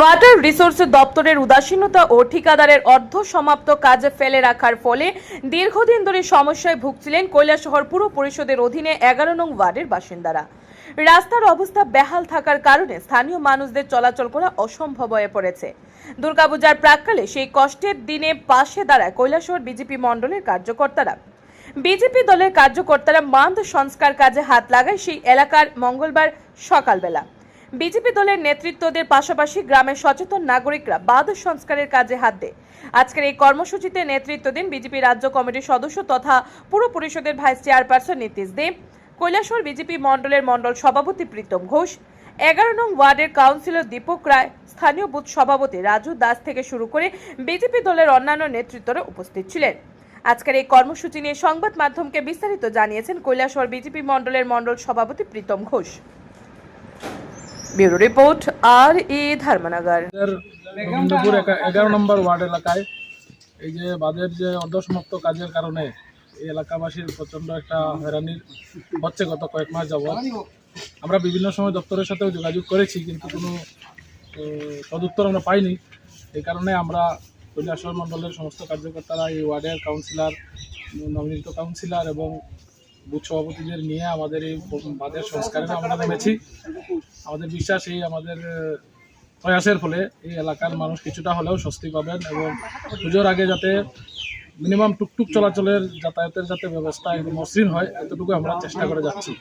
Water resource দপ্তরের উদাসীনতা ও ঠিকাদারের অর্ধ সমাপ্ত কাজে ফেলে রাখার ফলে দীর্ঘদিন ধরে সমস্যায় ভুগছিলেন কৈলাসহর পুর পরিষদের অধীনে এগারো নং ওয়ার্ডের বাসিন্দারা। রাস্তার অবস্থা বেহাল থাকার কারণে স্থানীয় মানুষদের চলাচল করা অসম্ভব হয়ে পড়েছে। দুর্গাপূজার প্রাককালে সেই কষ্টের দিনে পাশে দাঁড়ায় কৈলাসহর বিজেপি মণ্ডলের কার্যকর্তারা। বিজেপি দলের কার্যকর্তারা বাঁধ সংস্কার কাজে হাত লাগায় সেই এলাকার মঙ্গলবার সকালবেলা। বিজেপি দলের নেতৃত্বদের পাশাপাশি গ্রামের সচেতন নাগরিকরা বাঁধ সংস্কারের কাজে হাত দেয়। আজকের এই কর্মসূচিতে নেতৃত্ব দিন বিজেপি রাজ্য কমিটির সদস্য তথা পুর পরিষদের vice chairperson Nitish Deb Kailashahar BJP মণ্ডলের মণ্ডল সভাপতি প্রীতম ঘোষ, এগারো নং ওয়ার্ডের কাউন্সিলর দীপক রায়, স্থানীয় বুথ সভাপতি রাজু দাস থেকে শুরু করে বিজেপি দলের অন্যান্য নেতৃত্বরা উপস্থিত ছিলেন। আজকের এই কর্মসূচি নিয়ে সংবাদ মাধ্যমকে বিস্তারিত জানিয়েছেন কৈলাসহর বিজেপি মণ্ডলের মণ্ডল সভাপতি প্রীতম ঘোষ। ব্যুরো রিপোর্ট আর ই ধর্মনগর। গোবিন্দপুর এগারো নম্বর ওয়ার্ড এলাকায় এই যে বাঁধের যে অর্ধসমাপ্ত কাজের কারণে এই এলাকাবাসীর প্রচণ্ড একটা হয়রানির হচ্ছে গত কয়েক মাস যাবৎ। আমরা বিভিন্ন সময় দপ্তরের সাথেও যোগাযোগ করেছি, কিন্তু কোনো সদুত্তর আমরা পাইনি। এই কারণে আমরা কৈলাসর মণ্ডলের সমস্ত কার্যকর্তারা, এই ওয়ার্ডের কাউন্সিলর নবনীত কাউন্সিলর এবং বুথ সভাপতিদের নিয়ে আমাদের এই বাঁধের সংস্কারে আমরা নেমেছি আমাদের বিশ্বাস এই আমাদের প্রয়াসের ফলে এই এলাকার মানুষ কিছুটা হলেও স্বস্তি পাবেন এবং পুজোর আগে যাতে মিনিমাম টুকটুক চলাচলের যাতায়াতের যাতে ব্যবস্থা মসৃণ হয়, এতটুকু আমরা চেষ্টা করে যাচ্ছি।